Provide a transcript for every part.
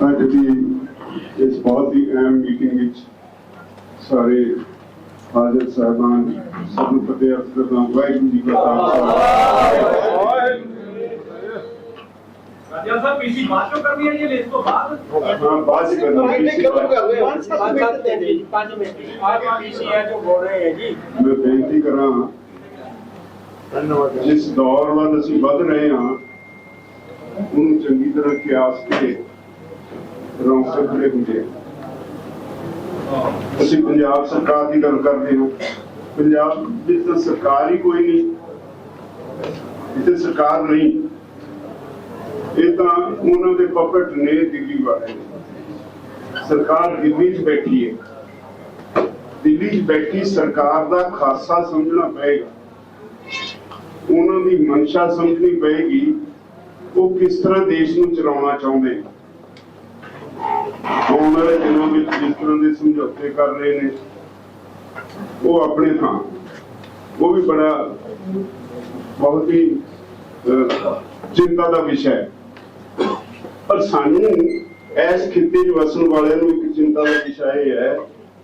ਅੱਜ ਦੀ ਇਸ ਬਹੁਤ ਹੀ ਅਹਿਮ ਮੀਟਿੰਗ ਵਿੱਚ ਸਾਰੇ ਹਾਜ਼ਰ ਸਾਹਿਬਾਨ ਸਭ ਨੂੰ ਫਤਿਹ ਅਰਜ਼ ਕਰਦਾ ਹਾਂ। ਵਾਹਿਗੁਰੂ ਜੀ ਕਾ ਖਾਲਸਾ ਰਾਜਾ ਸਾਹਿਬ ਪੀਸੀ ਬਾਅਦ ਚੋਂ ਕਰਨੀ ਹੈ ਜੀ ਲਿਸਟ ਤੋਂ ਬਾਅਦ ਹਾਂ ਬਾਅਦ ਚ ਕਰਨਾ PC ਬਾਅਦ। ਆਪ ਪੀਸੀ ਹੈ ਜੋ ਬੋਲ ਰਹੇ ਹੈ ਜੀ ਮੈਂ ਬੇਨਤੀ ਕਰਾਂ ਜਿਸ ਦੌਰ ਵੱਲ ਅਸੀਂ ਵੱਧ ਰਹੇ ਹਾਂ ਉਹਨੂੰ ਚੰਗੀ ਤਰ੍ਹਾਂ ਕਿਆਸ ਕੇ ਰੌਂਕ ਖੜੇ ਹੁੰਦੇ ਆ। ਅਸੀਂ ਪੰਜਾਬ ਸਰਕਾਰ ਦੀ ਗੱਲ ਕਰਦੇ ਹਾਂ। ਪੰਜਾਬ ਵਿੱਚ ਤਾਂ ਸਰਕਾਰ ਹੀ ਕੋਈ ਨਹੀਂ। ਇੱਥੇ ਸਰਕਾਰ ਨਹੀਂ। ਇਹ ਤਾਂ ਉਹਨਾਂ ਦੇ ਪਪਟ ਨੇ ਦਿੱਲੀ ਵਾਲੇ। ਸਰਕਾਰ ਦਿੱਲੀ 'ਚ ਬੈਠੀ ਹੈ। ਦਿੱਲੀ 'ਚ ਬੈਠੀ ਸਰਕਾਰ ਦਾ ਖਾਸਾ ਸਮਝਣਾ ਪਏਗਾ। ਉਹਨਾਂ ਦੀ ਮਨਸ਼ਾ ਸਮਝਣੀ ਪਏਗੀ। ਉਹ ਕਿਸ ਤਰ੍ਹਾਂ ਦੇਸ਼ ਨੂੰ ਚਲਾਉਣਾ ਚਾਹੁੰਦੇ ਆਉਣ ਵਾਲੇ ਦਿਨਾਂ ਵਿੱਚ ਜਿਸ ਤਰ੍ਹਾਂ ਦੇ ਸਮਝੌਤੇ ਕਰ ਰਹੇ ਨੇ, ਉਹ ਆਪਣੇ ਥਾਂ। ਉਹ ਵੀ ਬੜਾ ਬਹੁਤ ਹੀ ਚਿੰਤਾ ਦਾ ਵਿਸ਼ਾ ਹੈ। ਪਰ ਸਾਨੂੰ ਇਸ ਖਿੱਤੇ 'ਚ ਵਸਣ ਵਾਲਿਆਂ ਨੂੰ ਇੱਕ ਚਿੰਤਾ ਦਾ ਵਿਸ਼ਾ ਇਹ ਹੈ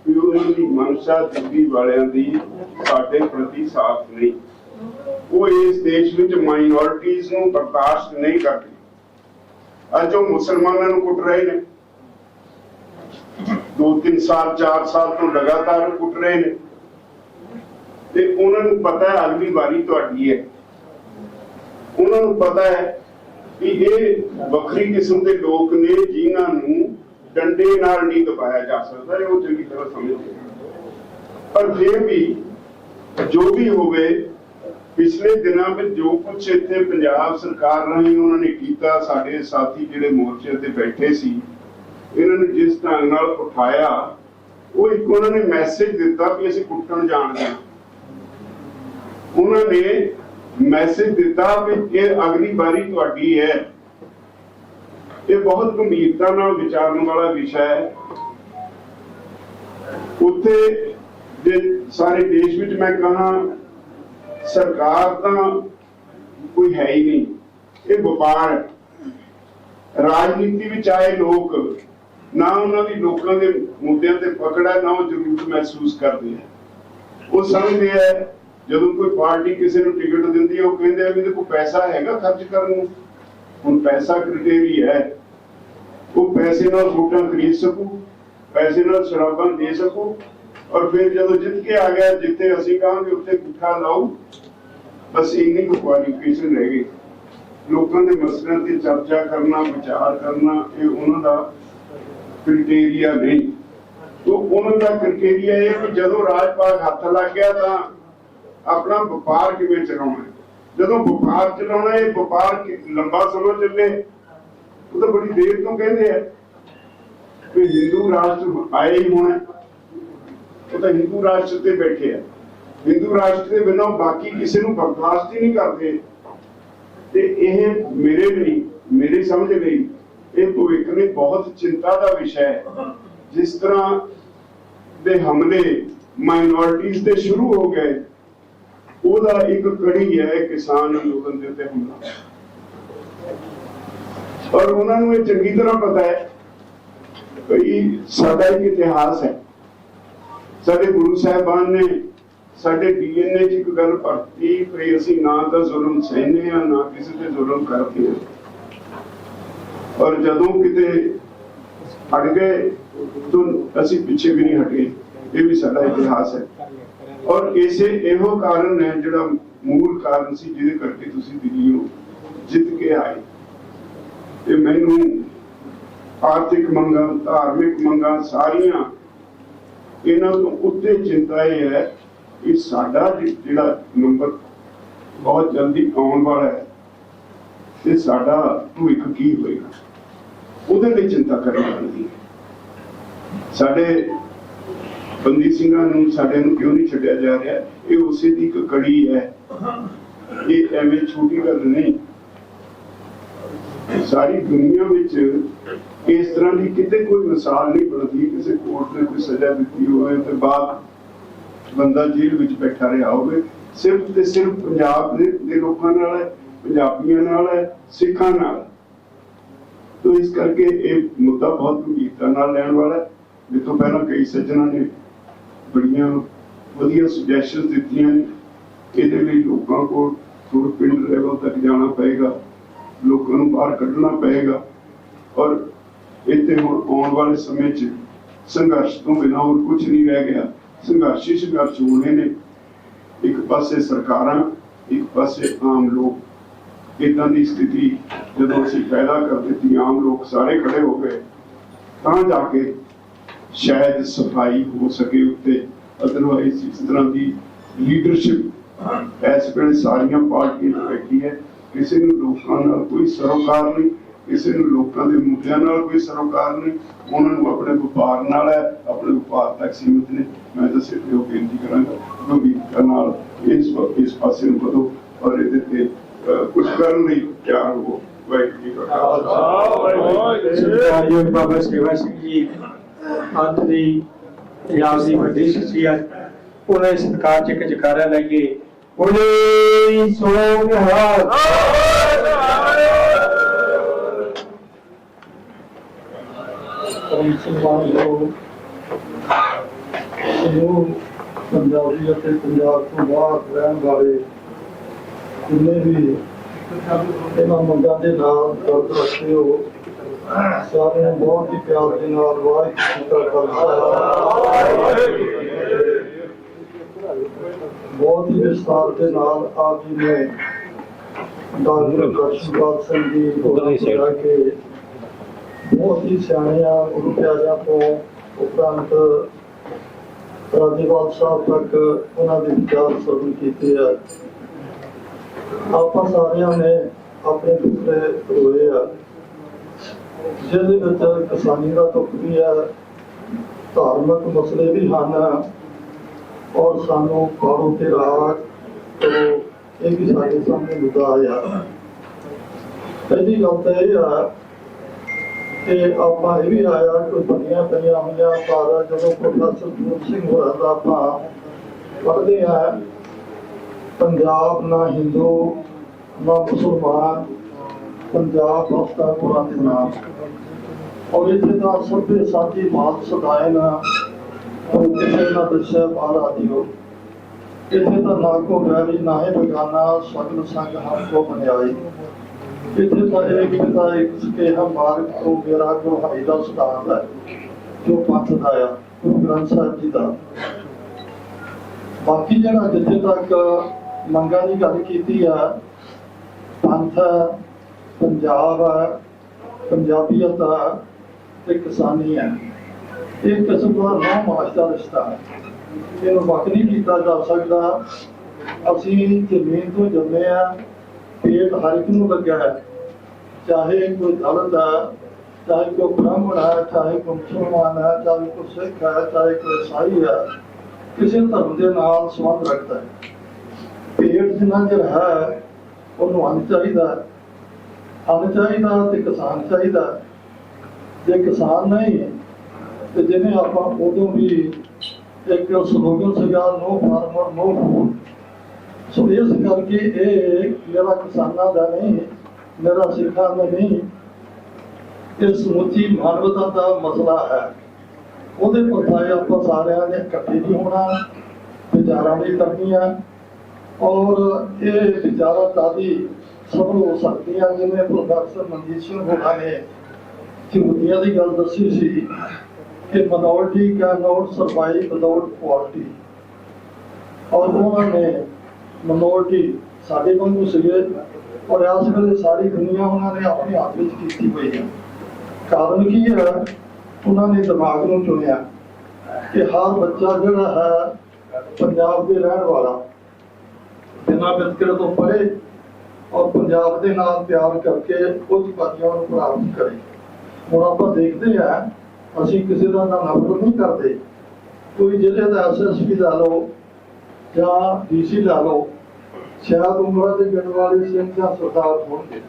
ਕਿ ਉਹਨਾਂ ਦੀ ਮਨਸ਼ਾ ਦਿੱਲੀ ਵਾਲਿਆਂ ਦੀ ਸਾਡੇ ਪ੍ਰਤੀ ਸਾਫ਼ ਨਹੀਂ। ਉਹ ਇਸ ਦੇਸ਼ ਵਿੱਚ ਮਾਈਨੋਰਿਟੀਜ਼ ਨੂੰ ਬਰਦਾਸ਼ਤ ਨਹੀਂ ਕਰਦੇ। ਅੱਜ ਉਹ ਮੁਸਲਮਾਨਾਂ ਨੂੰ ਕੁੱਟ ਰਹੇ ਨੇ। ਦੋ ਤਿੰਨ ਸਾਲ, ਚਾਰ ਸਾਲ ਤੋਂ ਲਗਾਤਾਰ ਕੁੱਟ ਰਹੇ ਨੇ। ਤੇ ਉਹਨਾਂ ਨੂੰ ਪਤਾ ਹੈ ਅਗਲੀ ਵਾਰੀ ਤੁਹਾਡੀ ਹੈ। ਉਹਨਾਂ ਨੂੰ ਪਤਾ ਹੈ ਕਿ ਇਹ ਵੱਖਰੀ ਕਿਸਮ ਦੇ ਲੋਕ ਨੇ ਜਿਨ੍ਹਾਂ ਨੂੰ ਡੰਡੇ ਨਾਲ ਨਹੀਂ ਦਬਾਇਆ ਜਾ ਸਕਦਾ, ਇਹ ਉਹ ਚੰਗੀ ਤਰ੍ਹਾਂ ਸਮਝਦੇ ਪਰ ਫਿਰ ਵੀ ਜੋ ਵੀ ਹੋਵੇ, ਪਿਛਲੇ ਦਿਨਾਂ ਵਿੱਚ ਜੋ ਕੁਝ ਇੱਥੇ ਪੰਜਾਬ ਸਰਕਾਰ ਰਾਹੀਂ ਉਹਨਾਂ ਨੇ ਕੀਤਾ, ਸਾਡੇ ਸਾਥੀ ਜਿਹੜੇ ਮੋਰਚੇ ਤੇ ਬੈਠੇ ਸੀ ਇਹਨਾਂ ਨੂੰ ਜਿਸ ਢੰਗ ਨਾਲ ਉਠਾਇਆ, ਉਹ ਇੱਕ ਉਹਨਾਂ ਨੇ ਮੈਸੇਜ ਦਿੱਤਾ ਕਿ ਅਸੀਂ ਕੁੱਟਣ ਜਾਣਦੇ ਹਾਂ। ਉਹਨਾਂ ਨੇ ਮੈਸੇਜ ਦਿੱਤਾ ਕਿ ਇਹ ਅਗਲੀ ਵਾਰੀ ਤੁਹਾਡੀ ਹੈ, ਇਹ ਬਹੁਤ ਗੰਭੀਰਤਾ ਨਾਲ ਵਿਚਾਰਨ ਵਾਲਾ ਵਿਸ਼ਾ ਹੈ। ਉੱਥੇ ਜੇ ਸਾਰੇ ਦੇਸ਼ ਵਿੱਚ ਮੈਂ ਕਹਾਂ, ਸਰਕਾਰ ਤਾਂ ਕੋਈ ਹੈ ਹੀ ਨਹੀਂ। ਇਹ ਵਪਾਰ ਰਾਜਨੀਤੀ ਵਿੱਚ ਆਏ ਲੋਕ ਨਾ ਉਹਨਾਂ ਦੀ ਲੋਕਾਂ ਦੇ ਮੁੱਦਿਆਂ ਤੇ ਪਕੜ, ਨਾ ਉਹ ਜ਼ਰੂਰਤ ਮਹਿਸੂਸ ਕਰਦੇ ਆ। ਉਹ ਸਮਝਦੇ ਆ, ਜਦੋਂ ਕੋਈ ਪਾਰਟੀ ਕਿਸੇ ਨੂੰ ਟਿਕਟ ਦਿੰਦੀ ਹੈ ਉਹ ਕਹਿੰਦੇ ਆ ਵੀ ਇਹਦੇ ਪੈਸਾ ਹੈਗਾ ਖਰਚ ਕਰਨ ਨੂੰ। ਹੁਣ ਪੈਸਾ ਕ੍ਰਾਈਟੇਰੀ ਹੈ ਉਹ ਪੈਸੇ ਨਾਲ ਵੋਟਾਂ ਖਰੀਦ ਸਕੂ, ਪੈਸੇ ਨਾਲ ਸ਼ਰਾਬਾਂ ਦੇ ਸਕੂ, ਔਰ ਫਿਰ ਜਦੋਂ ਜਿੱਤ ਕੇ ਆ ਗਿਆ ਜਿੱਥੇ ਅਸੀਂ ਕਹਾਂਗੇ ਉੱਥੇ ਗੁੱਠਾ ਲਾਓ, ਬਸ ਇੰਨੀ ਕੁਆਲੀਫਿਕੇਸ਼ਨ ਰਹਿ ਗਈ। ਲੋਕਾਂ ਦੇ ਮਸਲਿਆਂ ਤੇ ਚਰਚਾ ਕਰਨਾ, ਵਿਚਾਰ ਕਰਨਾ, ਇਹ ਉਹਨਾਂ ਦਾ ਕ੍ਰਾਈਟੇਰੀਆ ਨਹੀਂ। ਤੋਂ ਉਹਨਾਂ ਦਾ ਕ੍ਰਾਈਟੇਰੀਆ ਇਹ ਕਿ ਜਦੋਂ ਰਾਜ ਹੱਥ ਲੱਗ ਗਿਆ ਤਾਂ ਆਪਣਾ ਵਪਾਰ ਕਿਵੇਂ ਚਲਾਉਣਾ ਜਦੋਂ ਵਪਾਰ ਚਲਾਉਣਾ ਹੈ ਵਪਾਰ ਲੰਬਾ ਸਮਾਂ ਚੱਲੇ। ਉਹ ਤਾਂ ਬੜੀ ਦੇਰ ਤੋਂ ਕਹਿੰਦੇ ਆ ਕਿ ਹਿੰਦੂ ਰਾਸ਼ਟਰ ਆਏ ਹੀ ਹੋਣਾ। ਉਹ ਤਾਂ ਹਿੰਦੂ ਰਾਸ਼ਟਰ ਤੇ ਬੈਠੇ ਆ। ਹਿੰਦੂ ਰਾਸ਼ਟਰ ਦੇ ਬਿਨਾਂ ਬਾਕੀ ਕਿਸੇ ਨੂੰ ਬਰਦਾਸ਼ਤ ਹੀ ਨਹੀਂ ਕਰਦੇ। ਤੇ ਇਹ ਮੇਰੇ ਲਈ, ਮੇਰੀ ਸਮਝ ਲਈ ਇਹ ਭਵਿੱਖ ਲਈ ਬਹੁਤ ਚਿੰਤਾ ਦਾ ਵਿਸ਼ਾ ਹੈ। ਜਿਸ ਤਰ੍ਹਾਂ ਦੇ ਹਮਲੇ ਮਾਈਨੋਰਿਟੀਜ਼ ਤੇ ਸ਼ੁਰੂ ਹੋ ਗਏ, ਉਹਦਾ ਇੱਕ ਕੜੀ ਹੈ ਕਿਸਾਨ ਅੰਦੋਲਨ ਦੇ ਉੱਤੇ ਹਮਲਾ। ਔਰ ਉਹਨਾਂ ਨੂੰ ਇਹ ਚੰਗੀ ਤਰ੍ਹਾਂ ਪਤਾ ਹੈ ਕਿ ਸਾਡਾ ਇੱਕ ਇਤਿਹਾਸ ਹੈ। ਸਾਡੇ ਗੁਰੂ ਸਾਹਿਬਾਨ ਨੇ ਸਾਡੇ ਡੀਐਨਏ 'ਚ ਇੱਕ ਗੱਲ ਭਰਤੀ ਕਿ ਅਸੀਂ ਨਾ ਤਾਂ ਜ਼ੁਲਮ ਸਹਿਨੇ ਆ ਨਾ ਕਿਸੇ ਤੇ ਜ਼ੁਲਮ ਕਰਦੇ ਆ ਔਰ ਜਦੋਂ ਕਿਤੇ ਹਟ ਗਏ, ਤਾਂ ਅਸੀਂ ਪਿੱਛੇ ਵੀ ਨਹੀਂ ਹਟੇ। ਇਹ ਵੀ ਸਾਡਾ ਇਤਿਹਾਸ ਹੈ। ਔਰ ਇਸੇ ਇਹੋ ਕਾਰਨ ਹੈ ਜਿਹੜਾ ਮੂਲ ਕਾਰਨ ਸੀ, ਜਿਹਦੇ ਕਰਕੇ ਤੁਸੀਂ ਦਿੱਲੀ ਨੂੰ ਜਿੱਤ ਕੇ ਆਏ। ਤੇ ਮੈਨੂੰ ਆਰਥਿਕ ਮੰਗਾਂ, ਧਾਰਮਿਕ ਮੰਗਾਂ ਸਾਰੀਆਂ ਇਹਨਾਂ ਤੋਂ ਉੱਤੇ ਚਿੰਤਾ ਇਹ ਹੈ ਕਿ ਸਾਡਾ ਜਿਹੜਾ ਨੰਬਰ ਬਹੁਤ ਜਲਦੀ ਆਉਣ ਵਾਲਾ ਹੈ ਤੇ ਸਾਡਾ ਭਵਿੱਖ ਕੀ ਹੋਏਗਾ? ਉਹਦੇ ਲਈ ਚਿੰਤਾ ਕਰਨੀ ਪੈਂਦੀ ਹੈ। ਸਾਡੇ ਬੰਦੀ ਸਿੰਘਾਂ ਨੂੰ ਸਾਡੇ ਨੂੰ ਕਿਉਂ ਨਹੀਂ ਛੱਡਿਆ ਜਾ ਰਿਹਾ? ਇਹ ਉਸੇ ਦੀ ਇੱਕ ਕੜੀ ਹੈ। ਇਹ ਐਵੇਂ ਛੋਟੀ ਗੱਲ ਨਹੀਂ। ਸਾਰੀ ਦੁਨੀਆ ਵਿੱਚ ਇਸ ਤਰ੍ਹਾਂ ਦੀ ਕਿਤੇ ਕੋਈ ਮਿਸਾਲ ਨਹੀਂ ਬਣਦੀ, ਕਿਸੇ ਕੋਰਟ ਨੇ ਕੋਈ ਸਜ਼ਾ ਦਿੱਤੀ ਹੋਵੇ ਤੇ ਬਾਅਦ ਬੰਦਾ ਜੇਲ੍ਹ ਵਿੱਚ ਬੈਠਾ ਰਿਹਾ ਹੋਵੇ। ਸਿਰਫ ਤੇ ਸਿਰਫ ਪੰਜਾਬ ਦੇ ਲੋਕਾਂ ਨਾਲ ਪੰਜਾਬੀਆਂ ਨਾਲ ਹੈ, ਸਿੱਖਾਂ ਨਾਲ ਤੋ ਇਸ ਕਰਕੇ ਇਹ ਮੁੱਦਾ ਬਹੁਤ ਗੰਭੀਰਤਾ ਨਾਲ ਲੈਣ ਵਾਲਾ ਹੈ। ਜਿੱਥੋਂ ਪਹਿਲਾਂ ਕਈ ਸੱਜਣਾਂ ਨੇ ਬੜੀਆਂ ਵਧੀਆ ਸੁਜੈਸ਼ਨਸ ਦਿੱਤੀਆਂ ਨੇ ਇਹਦੇ ਲਈ ਲੋਕਾਂ ਕੋਲ ਥੋੜਾ ਪਿੰਡ ਲੈਵਲ ਤੱਕ ਜਾਣਾ ਪਏਗਾ, ਲੋਕਾਂ ਨੂੰ ਬਾਹਰ ਕੱਢਣਾ ਪਏਗਾ। ਔਰ ਇੱਥੇ ਹੁਣ ਆਉਣ ਵਾਲੇ ਸਮੇਂ 'ਚ ਸੰਘਰਸ਼ ਤੋਂ ਬਿਨਾਂ ਹੋਰ ਕੁਝ ਨਹੀਂ ਰਹਿ ਗਿਆ। ਸੰਘਰਸ਼ ਹੀ ਸੰਘਰਸ਼ ਹੋਣੇ ਨੇ। ਇੱਕ ਪਾਸੇ ਸਰਕਾਰਾਂ, ਇੱਕ ਪਾਸੇ ਆਮ ਲੋਕ। ਇਦਾਂ ਦੀ ਸਥਿਤੀ ਜਦੋਂ ਅਸੀਂ ਪੈਦਾ ਕਰ ਦਿੱਤੀ, ਆਮ ਲੋਕ ਸਾਰੇ ਖੜੇ ਹੋ ਗਏ, ਤਾਂ ਜਾ ਕੇ ਸ਼ਾਇਦ ਸਫ਼ਾਈ ਹੋ ਸਕੇ ਉੱਤੇ। ਅਦਰਵਾਈਜ਼ ਇਸ ਤਰ੍ਹਾਂ ਦੀ ਲੀਡਰਸ਼ਿਪ ਇਸ ਵੇਲੇ ਸਾਰੀਆਂ ਪਾਰਟੀਆਂ ਬੈਠੀ ਹੈ। ਕਿਸੇ ਨੂੰ ਲੋਕਾਂ ਨਾਲ ਕੋਈ ਸਰੋਕਾਰ ਨਹੀਂ, ਕਿਸੇ ਨੂੰ ਲੋਕਾਂ ਦੇ ਮੁੱਦਿਆਂ ਨਾਲ ਕੋਈ ਸਰੋਕਾਰ ਨਹੀਂ। ਉਹਨਾਂ ਨੂੰ ਆਪਣੇ ਵਪਾਰ ਨਾਲ ਹੈ, ਆਪਣੇ ਵਪਾਰ ਤੱਕ ਸੀਮਿਤ ਨੇ। ਮੈਂ ਤਾਂ ਸਿਰਫ ਇਹ ਬੇਨਤੀ ਕਰਾਂਗਾ, ਗੰਭੀਰਤਾ ਨਾਲ ਇਸ ਇਸ ਪਾਸੇ ਨੂੰ ਵਧੋ ਔਰ ਇਹਦੇ ਤੇ ਕੁਝ ਕਰਨ ਲਈ ਤਿਆਰ ਹੋ ਵਾਹਿਗੁਰੂ ਜੀ ਕਾ ਖਾਲਸਾ। ਸਤਿਕਾਰਯੋਗ ਬਾਬਾ ਸੇਵਾ ਸਿੰਘ ਜੀ ਅੰਤ ਦੀ ਪੰਜਾਬ ਦੀ ਵੱਡੀ ਸ਼ਖਸੀਅਤ ਉਹਨਾਂ ਦੇ ਸਤਿਕਾਰ ਚ ਇੱਕ ਜਕਾਰਾ ਲਾਈਏ ਬੋਲੇ ਸੋਹਣ ਜੋ ਜੋ ਪੰਜਾਬੀ ਅਤੇ ਪੰਜਾਬ ਤੋਂ ਬਾਹਰ ਰਹਿਣ ਵਾਲੇ ਜਿੰਨੇ ਵੀ ਇਹਨਾਂ ਮੰਗਾਂ ਦੇ ਨਾਲ ਦਰਦ ਰੱਖਦੇ ਹੋ ਸਾਰਿਆਂ ਨੂੰ ਬਹੁਤ ਹੀ ਪਿਆਰ ਦੇ ਨਾਲ ਵਾਹਿਗੁਰੂ ਬਹੁਤ ਹੀ ਵਿਸਤਾਰ ਦੇ ਨਾਲ ਆਪ ਜੀ ਨੇ ਡਾਕਟਰ ਦਰਸ਼ਨਪਾਲ ਸਿੰਘ ਉਹਨਾਂ ਤੋਂ ਲੈ ਕੇ ਬਹੁਤ ਹੀ ਸਿਆਣੇ ਆ ਗੁਰੂ ਪਿਆਰਿਆਂ ਤੋਂ ਉਪਰੰਤ ਰਾਜੇਵਾਲ ਸਾਹਿਬ ਤੱਕ ਉਹਨਾਂ ਦੇ ਵਿਚਾਰ ਸਰਵਣ ਕੀਤੇ ਆ। ਆਪਾਂ ਸਾਰਿਆਂ ਨੇ ਆਪਣੇ ਦੁੱਖੜੇ ਰੋਏ ਆ। ਜਿਹਦੇ ਵਿੱਚ ਕਿਸਾਨੀ ਦਾ ਦੁੱਖ ਵੀ ਹੈ ਧਾਰਮਿਕ ਮਸਲੇ ਵੀ ਹਨ। ਔਰ ਸਾਨੂੰ ਕਾਰੋ ਤੇ ਰਾਗ ਤੋਂ ਇਹ ਵੀ ਸਾਡੇ ਸਾਹਮਣੇ ਮੁੱਦਾ ਆਇਆ ਪਹਿਲੀ ਗੱਲ ਤਾਂ ਇਹ ਆ ਕਿ ਆਪਾਂ ਇਹ ਵੀ ਆਇਆ ਕਿ ਬਣੀਆਂ ਪਈਆਂ ਹੋਈਆਂ ਪਰ ਜਦੋਂ ਪ੍ਰੋਫੈਸਰ ਜੂਨ ਸਿੰਘ ਹੋਰਾਂ ਦਾ ਆਪਾਂ ਪੜ੍ਹਦੇ ਆ ਪੰਜਾਬ ਨਾ ਹਿੰਦੂ, ਨਾ ਮੁਸਲਮਾਨ, ਪੰਜਾਬ ਹਸਤਾ ਕੁਰਾਨ ਦੇ ਨਾਮ। ਔਰ ਇੱਥੇ ਤਾਂ ਸਭੇ ਸਾਥੀ ਮਾਤ ਸਦਾਏ ਨਾ ਔਰ ਕਿਸੇ ਨਾ ਦਰਸ਼ਾ ਬਾਹਰ ਆਦਿਓ ਇੱਥੇ ਤਾਂ ਨਾ ਕੋ ਵੈਰੀ ਨਾ ਹੈ ਬਗਾਨਾ ਸਗਲ ਸੰਗ ਹਮ ਕੋ ਬਣਾਈ ਇੱਥੇ ਤਾਂ ਇਹ ਕਿ ਤਾਂ ਇੱਕ ਸਕੇ ਮਾਰਗ ਤੋਂ ਮੇਰਾ ਗੁਰੂ ਹਰੀ ਦਾ ਸਿਧਾਂਤ ਹੈ, ਜੋ ਪੰਥ ਦਾ ਆ, ਗੁਰੂ ਗ੍ਰੰਥ ਸਾਹਿਬ ਜੀ ਦਾ। ਬਾਕੀ ਜਿਹੜਾ ਜਿੱਥੇ ਤੱਕ ਮੰਗਾਂ ਦੀ ਗੱਲ ਕੀਤੀ ਆ। ਪੰਥ ਹੈ, ਪੰਜਾਬ ਹੈ ਪੰਜਾਬੀਅਤ ਹੈ ਤੇ ਕਿਸਾਨੀ ਹੈ ਇਹ ਕਿਸਮ ਦਾ ਨੌ ਮਾਸ ਦਾ ਰਿਸ਼ਤਾ ਹੈ ਇਹਨੂੰ ਵੱਖ ਨਹੀਂ ਕੀਤਾ ਜਾ ਸਕਦਾ। ਅਸੀਂ ਜ਼ਮੀਨ ਤੋਂ ਜੰਮੇ ਆ। ਪੇਟ ਹਰ ਇੱਕ ਨੂੰ ਲੱਗਿਆ ਹੈ ਚਾਹੇ ਕੋਈ ਦਲਿਤ ਹੈ ਚਾਹੇ ਕੋਈ ਬ੍ਰਾਹਮਣ ਹੈ ਚਾਹੇ ਕੋਈ ਮੁਸਲਮਾਨ ਹੈ ਚਾਹੇ ਕੋਈ ਸਿੱਖ ਹੈ ਚਾਹੇ ਕੋਈ ਈਸਾਈ ਹੈ ਕਿਸੇ ਧਰਮ ਦੇ ਨਾਲ ਸੰਬੰਧ ਰੱਖਦਾ ਹੈ। ਪੇਟ ਜਿੰਨਾ ਚਿਰ ਹੈ, ਉਹਨੂੰ ਅੰਨ ਚਾਹੀਦਾ ਅੰਨ ਚਾਹੀਦਾ ਤੇ ਕਿਸਾਨ ਚਾਹੀਦਾ ਜੇ ਕਿਸਾਨ ਨਹੀਂ, ਤੇ ਜਿਹਨੇ ਆਪਾਂ ਉਦੋਂ ਵੀ ਇੱਕ ਸਲੋਗਨ ਸੀਗਾ ਨੋ ਫਾਰਮਰ ਨੋ ਫੂਡ ਸੋ ਇਸ ਕਰਕੇ ਇਹ ਮੇਰਾ ਕਿਸਾਨਾਂ ਦਾ ਨਹੀਂ, ਮੇਰਾ ਸਿੱਖਾਂ ਦਾ ਨਹੀਂ ਇਹ ਸਮੁੱਚੀ ਮਾਨਵਤਾ ਦਾ ਮਸਲਾ ਹੈ। ਉਹਦੇ ਪਰਤਾਏ ਆਪਾਂ ਸਾਰਿਆਂ ਨੇ ਇਕੱਠੇ ਵੀ ਹੋਣਾ, ਵਿਚਾਰਾਂ ਵੀ ਕਰਨੀਆਂ। ਔਰ ਇਹ ਵਿਚਾਰਾਂ ਤਾਦੀ ਸਫਲ ਹੋ ਸਕਦੀ ਸਕਦੀਆਂ ਜਿਵੇਂ ਪ੍ਰੋਫੈਸਰ ਮਨਜੀਤ ਸਿੰਘ ਹੋਣਾ ਨੇ ਚਿਮਟੀਆਂ ਦੀ ਗੱਲ ਦੱਸੀ ਸੀ ਕਿ minority cannot survive without quality ਔਰ ਉਹਨਾਂ ਨੇ minority ਸਾਡੇ ਵਾਂਗੂ ਸੀਗੇ ਔਰ ਇਸ ਵੇਲੇ ਸਾਰੀ ਦੁਨੀਆ ਉਹਨਾਂ ਨੇ ਆਪਣੇ ਹੱਥ ਵਿੱਚ ਕੀਤੀ ਹੋਈ ਹੈ। ਕਾਰਨ ਕੀ ਹੈ? ਉਹਨਾਂ ਨੇ ਦਿਮਾਗ ਨੂੰ ਚੁਣਿਆ ਕਿ ਹਰ ਬੱਚਾ ਜਿਹੜਾ ਹੈ ਪੰਜਾਬ ਦੇ ਰਹਿਣ ਵਾਲਾ ਬਿਨਾਂ ਵਿਤਕਰੇ ਤੋਂ ਪਰੇ ਔਰ ਪੰਜਾਬ ਦੇ ਨਾਲ ਪਿਆਰ ਕਰਕੇ ਉੱਚ ਪਦਵੀਆਂ ਨੂੰ ਪ੍ਰਾਪਤ ਕਰੇ। ਹੁਣ ਆਪਾਂ ਦੇਖਦੇ ਆ ਅਸੀਂ ਕਿਸੇ ਦਾ ਨਾ ਨਫ਼ਰਤ ਨਹੀਂ ਕਰਦੇ। ਕੋਈ ਜ਼ਿਲ੍ਹੇ ਦਾ ਐਸਐਸਪੀ ਲਾ ਲਓ ਜਾਂ ਡੀਸੀ ਲਾ ਲਓ, ਸ਼ਾਇਦ ਉਮਰਾਂ ਦੇ ਗਿਣ ਵਾਲੇ ਸਿੰਘ ਜਾਂ ਸਰਦਾਰ ਹੋਣਗੇ।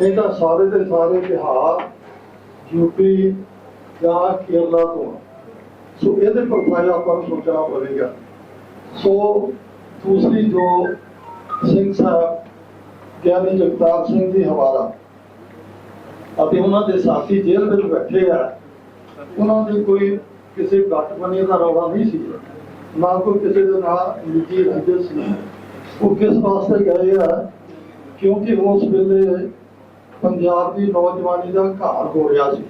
ਇਹ ਤਾਂ ਸਾਰੇ ਦੇ ਸਾਰੇ ਬਿਹਾਰ ਯੂਪੀ ਜਾਂ ਕੇਰਲਾ ਤੋਂ ਸੋ ਇਹਦੇ ਪਰ ਆਪਾਂ ਨੂੰ ਸੋਚਣਾ ਪਵੇਗਾ। ਸੋ ਦੂਸਰੀ ਜੋ ਸਿੰਘ ਸਾਹਿਬ ਗਿਆਨੀ ਜਗਤਾਰ ਸਿੰਘ ਦੀ ਹਵਾਲਾ ਅਤੇ ਉਹਨਾਂ ਦੇ ਸਾਥੀ ਜੇਲ੍ਹ ਵਿੱਚ ਬੈਠੇ ਆ, ਉਹਨਾਂ ਦੇ ਕੋਈ ਕਿਸੇ ਗੱਠਬੰਧਨ ਦਾ ਰੌਲਾ ਨਹੀਂ ਸੀ। ਨਾ ਕੋਈ ਕਿਸੇ ਦੇ ਨਾਲ ਨਿੱਜੀ ਰੰਜਿਸ਼ ਸੀ। ਉਹ ਕਿਸ ਵਾਸਤੇ ਗਏ ਆ? ਕਿਉਂਕਿ ਉਸ ਵੇਲੇ ਪੰਜਾਬ ਦੀ ਨੌਜਵਾਨੀ ਦਾ ਘਾਰ ਹੋ ਰਿਹਾ ਸੀ।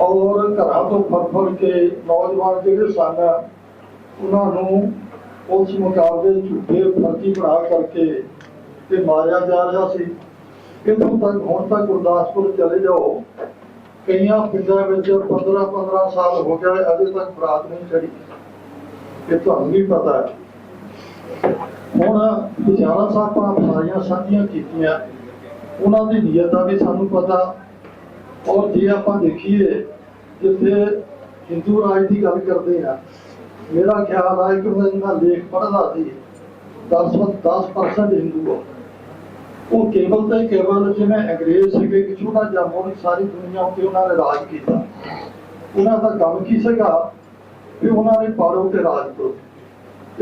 ਔਰ ਘਰਾਂ ਤੋਂ ਫੜ ਫੜ ਕੇ ਨੌਜਵਾਨ ਜਿਹੜੇ ਸਨ, ਉਹਨਾਂ ਨੂੰ ਉਸ ਮੁਕਾਬਲੇ ਝੂਠੇ ਫਰਜ਼ੀ ਬਣਾ ਕਰਕੇ ਤੇ ਮਾਰਿਆ ਜਾ ਰਿਹਾ ਸੀ। ਇੱਥੋਂ ਤੱਕ ਹੁਣ ਤੱਕ ਗੁਰਦਾਸਪੁਰ ਚਲੇ ਜਾਓ, ਕਈਆਂ ਪਿੰਡਾਂ ਵਿੱਚ 15 15 ਸਾਲ ਹੋ ਗਏ ਅਜੇ ਤੱਕ ਬਰਾਤ ਨਹੀਂ ਚੜੀ ਇਹ ਤੁਹਾਨੂੰ ਵੀ ਪਤਾ ਹੈ। ਹੁਣ ਗੁਜ਼ਾਰਾ ਸਾਹਿਬ ਸਾਰੀਆਂ ਸਾਂਝੀਆਂ ਕੀਤੀਆਂ। ਉਹਨਾਂ ਦੀ ਨੀਅਤ ਦਾ ਵੀ ਸਾਨੂੰ ਪਤਾ। ਔਰ ਜੇ ਆਪਾਂ ਦੇਖੀਏ, ਜਿੱਥੇ ਹਿੰਦੂ ਰਾਜ ਦੀ ਗੱਲ ਕਰਦੇ ਆ ਮੇਰਾ ਖਿਆਲ ਹੈ ਕਿ ਮੈਂ ਜਿਹੜਾ ਲੇਖ ਪੜ੍ਹਦਾ ਸੀ। 10 10% ਹਿੰਦੂ ਆ। ਉਹ ਕੇਵਲ ਤੇ ਕੇਵਲ ਜਿਵੇਂ ਅੰਗਰੇਜ਼ ਸੀਗੇ, ਕਿ ਛੋਟਾ ਜਿਹਾ ਮੁਲਕ ਸਾਰੀ ਦੁਨੀਆ ਉੱਤੇ ਉਹਨਾਂ ਨੇ ਰਾਜ ਕੀਤਾ। ਉਹਨਾਂ ਦਾ ਕੰਮ ਕੀ ਸੀਗਾ? ਵੀ ਉਹਨਾਂ ਨੇ ਪਾੜੋ ਤੇ ਰਾਜ ਕਰੋ।